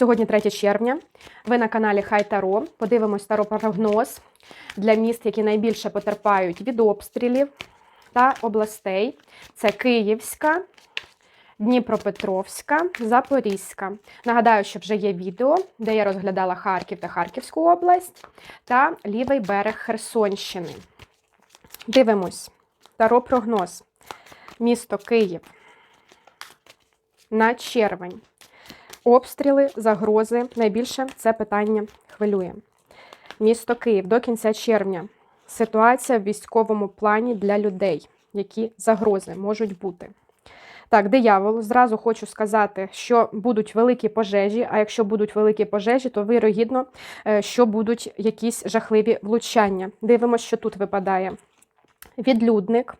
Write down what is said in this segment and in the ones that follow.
Сьогодні 3 червня. Ви на каналі Хай Таро. Подивимось таро-прогноз для міст, які найбільше потерпають від обстрілів та областей. Це Київська, Дніпропетровська, Запорізька. Нагадаю, що вже є відео, де я розглядала Харків та Харківську область та лівий берег Херсонщини. Дивимось. Таро-прогноз. Місто Київ. На червень. Обстріли, загрози. Найбільше це питання хвилює. Місто Київ до кінця червня. Ситуація в військовому плані для людей, які загрози можуть бути. Так, диявол, зразу хочу сказати, що будуть великі пожежі, а якщо будуть великі пожежі, то вирогідно, е, що будуть якісь жахливі влучання. Дивимося, що тут випадає. Відлюдник,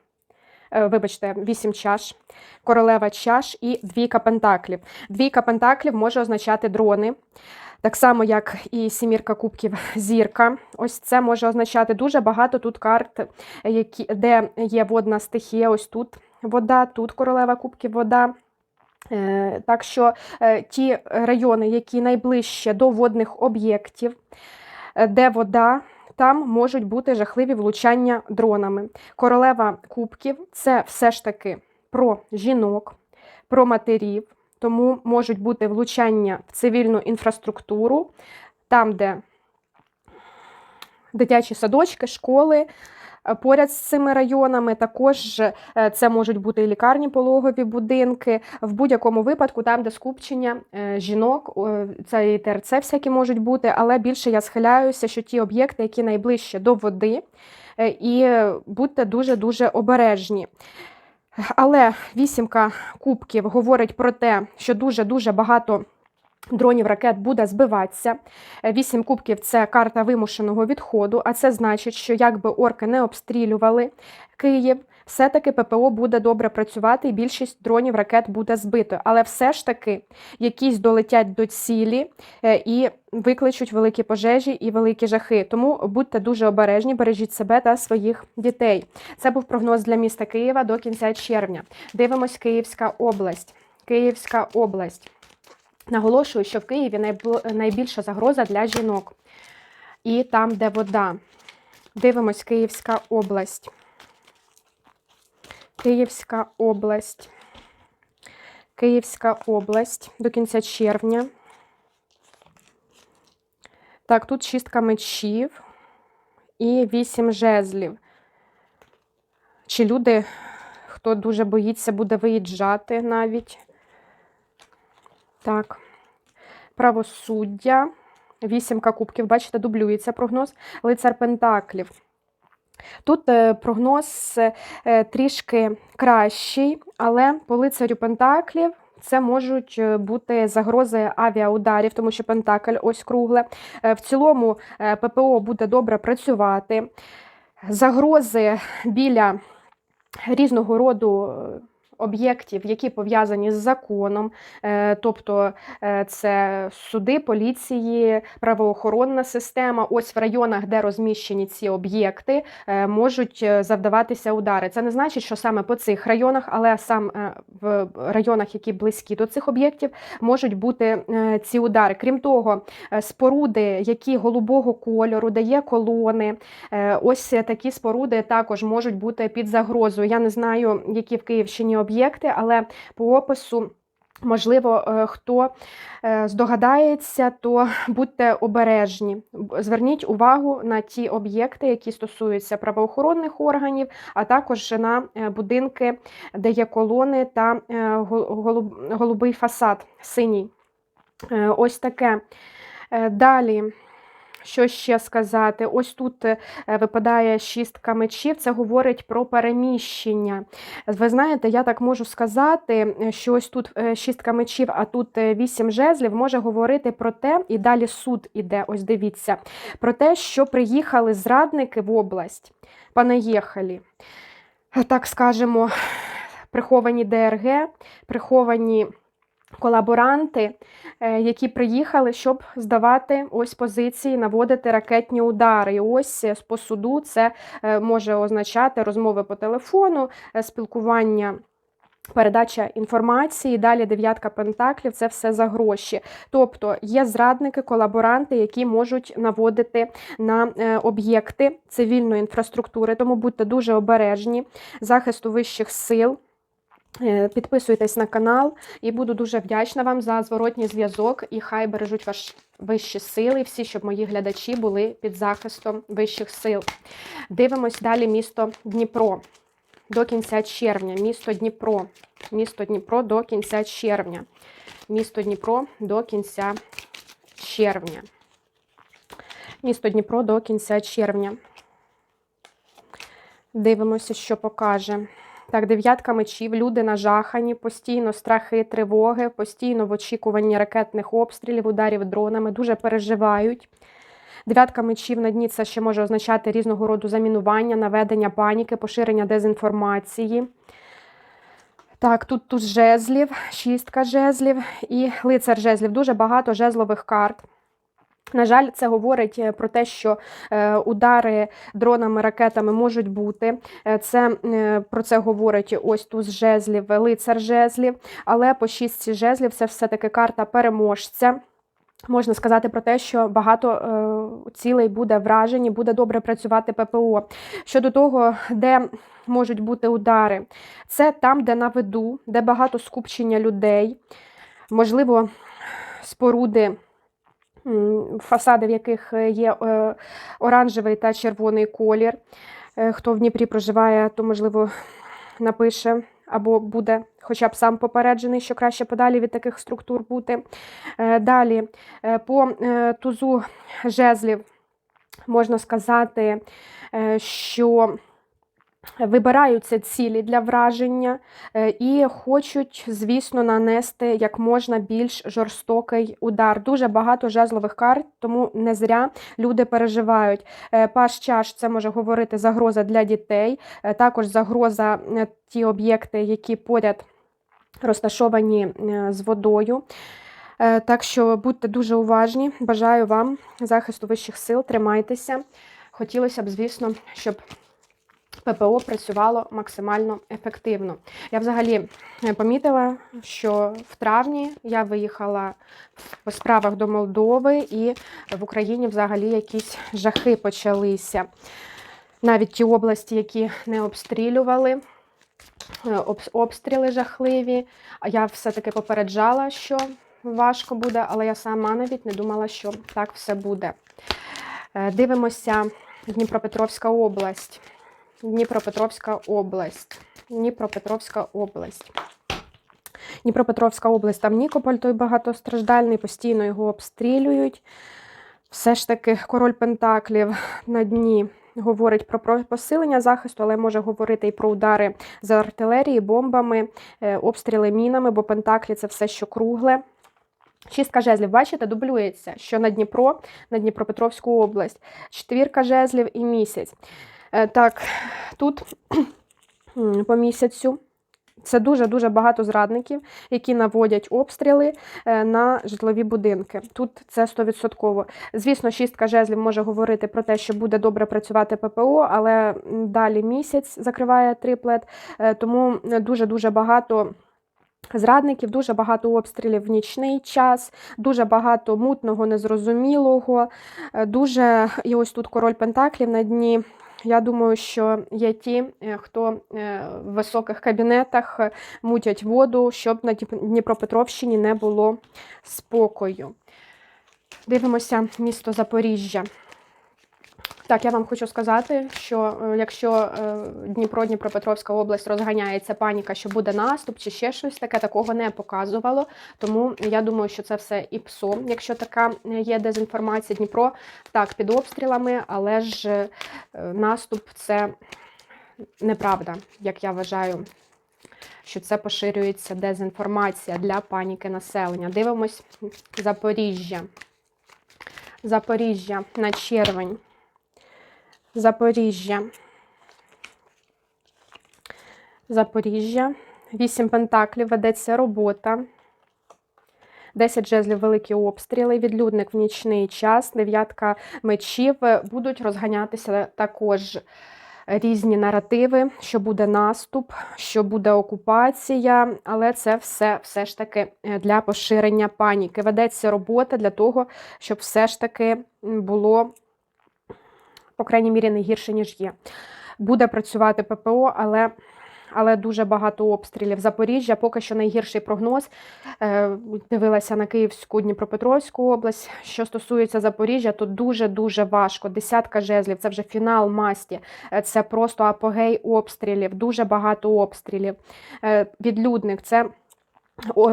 вибачте, вісім чаш, королева чаш і двійка пентаклів. Двійка пентаклів може означати дрони. Так само, як і сімірка кубків зірка. Ось це може означати дуже багато тут карт, які, де є водна стихія. Ось тут вода, тут королева кубків вода. Е, Так що е, ті райони, які найближче до водних об'єктів, е, де вода, там можуть бути жахливі влучання дронами. Королева кубків це все ж таки про жінок, про матерів, тому можуть бути влучання в цивільну інфраструктуру, там, де дитячі садочки, школи. Е, Поряд з цими районами також е, це можуть бути і лікарні, пологові будинки. В будь-якому випадку, там, де скупчення е, жінок, це і ТРЦ всякі можуть бути, але більше я схиляюся, що ті об'єкти, які найближче до води, і будьте дуже-дуже обережні. Але вісімка кубків говорить про те, що дуже-дуже багато дронів ракет буде збиватися. Е, Вісім кубків це карта вимушеного відходу, а це значить, що якби орки не обстрілювали Київ, все-таки ППО буде добре працювати і більшість дронів ракет буде збито. Але все ж таки якісь долетять до цілі е, і викличуть великі пожежі і великі жахи. Тому будьте дуже обережні, бережіть себе та своїх дітей. Це був прогноз для міста Києва до кінця червня. Дивимось Київська область. Київська область. Наголошую, що в Києві найбільша загроза для жінок. І там, де вода. Дивимось Київська область. Київська область. Київська область до кінця червня. Так, тут шістка мечів і вісім жезлів. Чи люди, хто дуже боїться, буде виїжджати навіть? Так. Правосуддя. Вісімка кубків, бачите, дублюється прогноз. Лицар Пентаклів. Тут е, прогноз е, трішки кращий, але по лицарю Пентаклів це можуть е, бути загрози авіаударів, тому що Пентакль ось кругле. Е, В цілому е, ППО буде добре працювати. Загрози біля різного роду е, об'єктів, які пов'язані з законом, е, тобто е, це суди, поліції, правоохоронна система. Ось в районах, де розміщені ці об'єкти, е, можуть завдаватися удари. Це не значить, що саме по цих районах, але сам в районах, які близькі до цих об'єктів, можуть бути ці удари. Крім того, споруди, які голубого кольору, де є колони, Ось такі споруди також можуть бути під загрозою. Я не знаю, які в Київщині об'єкти, але по опису. Можливо, е, хто е, здогадається, то будьте обережні. Зверніть увагу на ті об'єкти, які стосуються правоохоронних органів, а також на е, будинки, де є колони та гол- голуб- голубий фасад синій. Ось таке. Далі. Що ще сказати? Ось тут е, випадає шістка мечів, це говорить про переміщення. Ви знаєте, я так можу сказати, що ось тут е, шістка мечів, а тут е, вісім жезлів, може говорити про те, і далі суд іде, ось дивіться, про те, що приїхали зрадники в область, понаїхали, так скажемо, приховані ДРГ, приховані колаборанти, е, які приїхали, щоб здавати ось позиції, наводити ракетні удари. І ось е, по суду це е, може означати розмови по телефону, е, спілкування Передача інформації, далі дев'ятка пентаклів це все за гроші. Тобто є зрадники, колаборанти, які можуть наводити на е, об'єкти цивільної інфраструктури. Тому будьте дуже обережні, захисту вищих сил. Е, Підписуйтесь на канал і буду дуже вдячна вам за зворотній зв'язок. І хай бережуть ваш вищі сили, всі, щоб мої глядачі були під захистом вищих сил. Дивимось далі місто Дніпро до кінця червня. Місто Дніпро. Місто Дніпро до кінця червня. Місто Дніпро до кінця червня. Місто Дніпро до кінця червня. Дивимося, що покаже. Так, дев'ятка мечів, люди нажахані, постійно страхи, тривоги, постійно в очікуванні ракетних обстрілів, ударів дронами, дуже переживають. Дев'ятка мечів на дні це ще може означати різного роду замінування, наведення паніки, поширення дезінформації. Так, тут тут жезлів, шістка жезлів і лицар жезлів. Дуже багато жезлових карт. На жаль, це говорить е, про те, що е, удари дронами, ракетами можуть бути. Е, Це про це говорить ось туз жезлів, лицар жезлів, але по шістці жезлів це все-таки карта переможця. Можна сказати про те, що багато цілей буде вражені, буде добре працювати ППО. Щодо того, де можуть бути удари, це там, де на виду, де багато скупчення людей, можливо, споруди, фасади, в яких є е, оранжевий та червоний колір. Е, Хто в Дніпрі проживає, то можливо напише або буде хоча б сам попереджений, що краще подалі від таких структур бути. Е, Далі, е, по е, тузу жезлів можна сказати, е, що вибираються цілі для враження е, і хочуть, звісно, нанести як можна більш жорстокий удар. Дуже багато жезлових карт, тому не зря люди переживають. Е, Паш чаш це може говорити загроза для дітей, е, також загроза ті об'єкти, які поряд розташовані з водою. Так що будьте дуже уважні. Бажаю вам захисту вищих сил, тримайтеся. Хотілося б, звісно, щоб ППО працювало максимально ефективно. Я взагалі е, помітила, що в травні я виїхала по справах до Молдови, і в Україні взагалі якісь жахи почалися. Навіть ті області, які не обстрілювали, е, обстріли жахливі. Я все-таки попереджала, що важко буде, але я сама навіть не думала, що так все буде. Е, Дивимося Дніпропетровська область. Дніпропетровська область. Дніпропетровська область. Дніпропетровська область, там Нікополь той багатостраждальний, постійно його обстрілюють. Все ж таки, король Пентаклів на дні говорить про посилення захисту, але може говорити і про удари з артилерії, бомбами, е, обстріли мінами, бо Пентаклі це все, що кругле. Шістка жезлів, бачите, дублюється, що на Дніпро, на Дніпропетровську область. Четвірка жезлів і місяць. Е, Так, тут по місяцю. Це дуже-дуже багато зрадників, які наводять обстріли е, на житлові будинки. Тут це 100%. Звісно, шістка жезлів може говорити про те, що буде добре працювати ППО, але далі місяць закриває триплет, тому дуже-дуже багато. Зрадників, дуже багато обстрілів в нічний час, дуже багато мутного, незрозумілого, е, дуже і ось тут король Пентаклів на дні. Я думаю, що є ті, е, хто е, в високих кабінетах е, мутять воду, щоб на Дніп- Дніпропетровщині не було спокою. Дивимося місто Запоріжжя. Так, я вам хочу сказати, що е, якщо е, Дніпро, Дніпропетровська область розганяється паніка, що буде наступ чи ще щось таке, такого не показувало. Тому я думаю, що це все і ПСО, якщо така е, є дезінформація. Дніпро так під обстрілами, але ж наступ це неправда, як я вважаю. Що це поширюється дезінформація для паніки населення. Дивимось Запоріжжя. Запоріжжя на червень. Запоріжжя. Запоріжжя. Вісім пентаклів ведеться робота. 10 жезлів великі обстріли, відлюдник в нічний час, дев'ятка мечів будуть розганятися також різні наративи, що буде наступ, що буде окупація, але це все все ж таки е, для поширення паніки. Ведеться робота для того, щоб все ж таки було, по крайній мірі, не гірше, ніж є. Буде працювати ППО, але але дуже багато обстрілів. Запоріжжя поки що найгірший прогноз. Е, Дивилася на Київську Дніпропетровську область. Що стосується Запоріжжя, то дуже-дуже важко. Десятка жезлів, це вже фінал масті, Е, це просто апогей обстрілів, дуже багато обстрілів. Е, Відлюдник це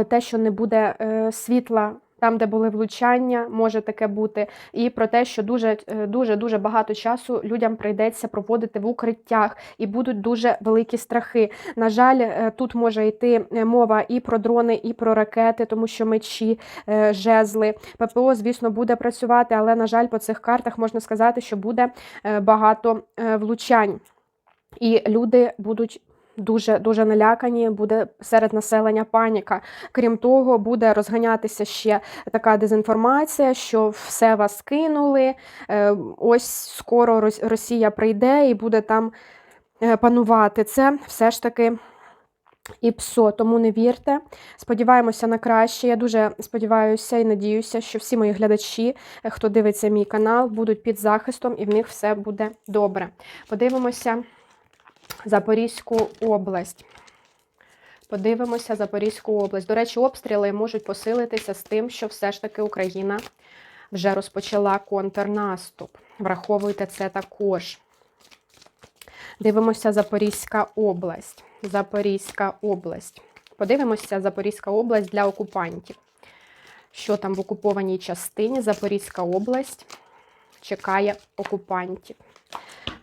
те, що не буде світла. Там, де були влучання, може таке бути, і про те, що дуже е, дуже дуже багато часу людям прийдеться проводити в укриттях, і будуть дуже великі страхи. На жаль, е, тут може йти е, мова і про дрони, і про ракети, тому що мечі, жезли. ППО, звісно, буде працювати, але на жаль, по цих картах можна сказати, що буде багато влучань, і люди будуть дуже дуже налякані, буде серед населення паніка. Крім того, буде розганятися ще така дезінформація, що все вас кинули. е, Ось скоро Росія прийде і буде там е, панувати. Це все ж таки. І ПСО, тому не вірте. Сподіваємося на краще. Я дуже сподіваюся і надіюся, що всі мої глядачі, е, хто дивиться мій канал, будуть під захистом і в них все буде добре. Подивимося Запорізьку область. Подивимося Запорізьку область. До речі, обстріли можуть посилитися з тим, що все ж таки Україна вже розпочала контрнаступ. Враховуйте це також. Дивимося Запорізька область. Запорізька область. Подивимося Запорізька область для окупантів. Що там в окупованій частині? Запорізька область чекає окупантів.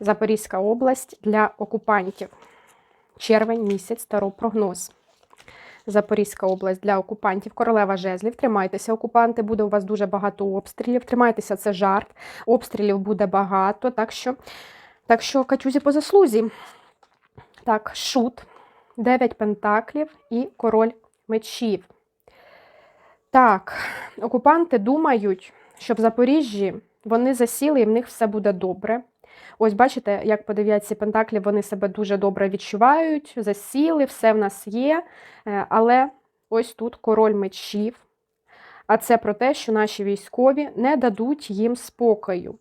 Запорізька область для окупантів. Червень місяць старо прогноз. Запорізька область для окупантів. Королева жезлів. Тримайтеся, окупанти. Буде у вас дуже багато обстрілів. Тримайтеся, це жарт. Обстрілів буде багато. Так що, так що катюзі по заслузі. Так, шут. Дев'ять пентаклів і король мечів. Так, окупанти думають, що в Запоріжжі вони засіли і в них все буде добре. Ось бачите, як по дев'ятці пентаклів вони себе дуже добре відчувають, засіли, все в нас є. Е, Але ось тут король мечів. А це про те, що наші військові не дадуть їм спокою.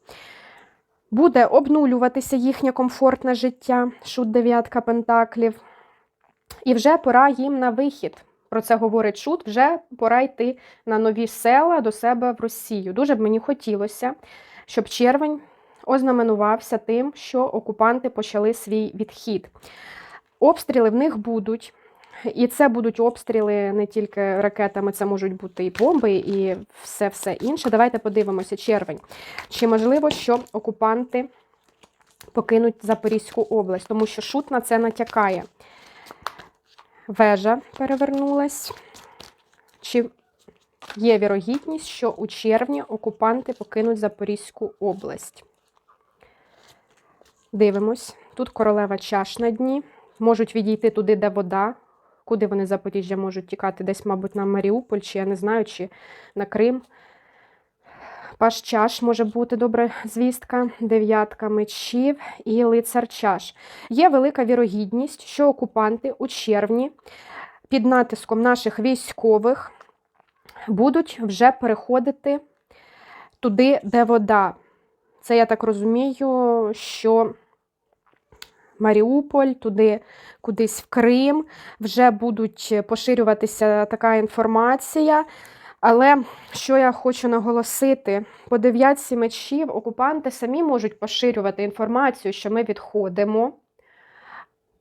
Буде обнулюватися їхнє комфортне життя, шут дев'ятка пентаклів. І вже пора їм на вихід. Про це говорить шут, вже пора йти на нові села до себе в Росію. Дуже б мені хотілося, щоб червень ознаменувався тим, що окупанти почали свій відхід. Обстріли в них будуть. І це будуть обстріли не тільки ракетами, це можуть бути і бомби, і все все інше. Давайте подивимося, червень. Чи можливо, що окупанти покинуть Запорізьку область, тому що шут на це натякає. Вежа перевернулась. Чи є вірогідність, що у червні окупанти покинуть Запорізьку область? Дивимось. Тут королева чаш на дні. Можуть відійти туди, де вода. Куди вони Запоріжжя можуть тікати? Десь, мабуть, на Маріуполь, чи я не знаю, чи на Крим. Паш чаш може бути добра звістка, дев'ятка мечів і лицар чаш. Є велика вірогідність, що окупанти у червні під натиском наших військових будуть вже переходити туди, де вода. Це я так розумію, що Маріуполь, туди кудись в Крим, вже будуть поширюватися така інформація. Але що я хочу наголосити, по дев'ятці мечів окупанти самі можуть поширювати інформацію, що ми відходимо.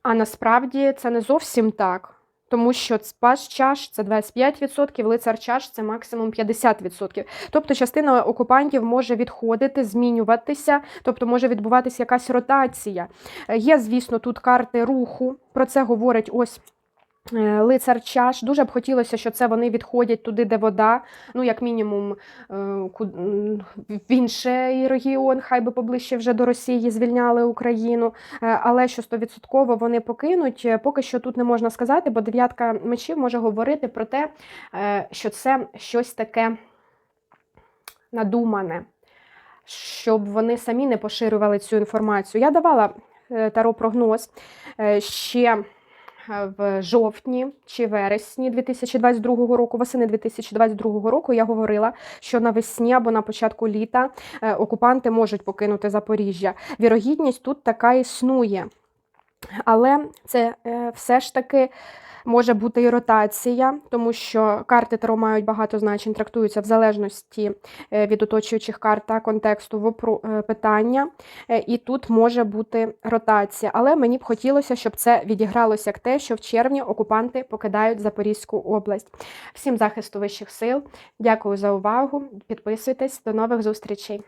А насправді це не зовсім так. Тому що спас чаш це 25%, лицар чаш це максимум 50%. Тобто частина окупантів може відходити, змінюватися, тобто може відбуватися якась ротація. Е, Є, звісно, тут карти руху. Про це говорить ось. Е, Лицар чаш. Дуже б хотілося, що це вони відходять туди, де вода. Ну, як мінімум, е, в інший регіон, хай би поближче вже до Росії звільняли Україну. Е, Але що стовідсотково вони покинуть, поки що тут не можна сказати, бо дев'ятка мечів може говорити про те, що це щось таке надумане, щоб вони самі не поширювали цю інформацію. Я давала таро прогноз ще в жовтні чи вересні 2022 року, восени 2022 року я говорила, що навесні або на початку літа е, окупанти можуть покинути Запоріжжя. Вірогідність тут така існує. Але це е, все ж таки може бути і ротація, тому що карти Таро мають багато значень, трактуються в залежності е, від оточуючих карт та контексту е, питання. Е, І тут може бути ротація. Але мені б хотілося, щоб це відігралося як те, що в червні окупанти покидають Запорізьку область. Всім захисту вищих сил. Дякую за увагу. Підписуйтесь. До нових зустрічей.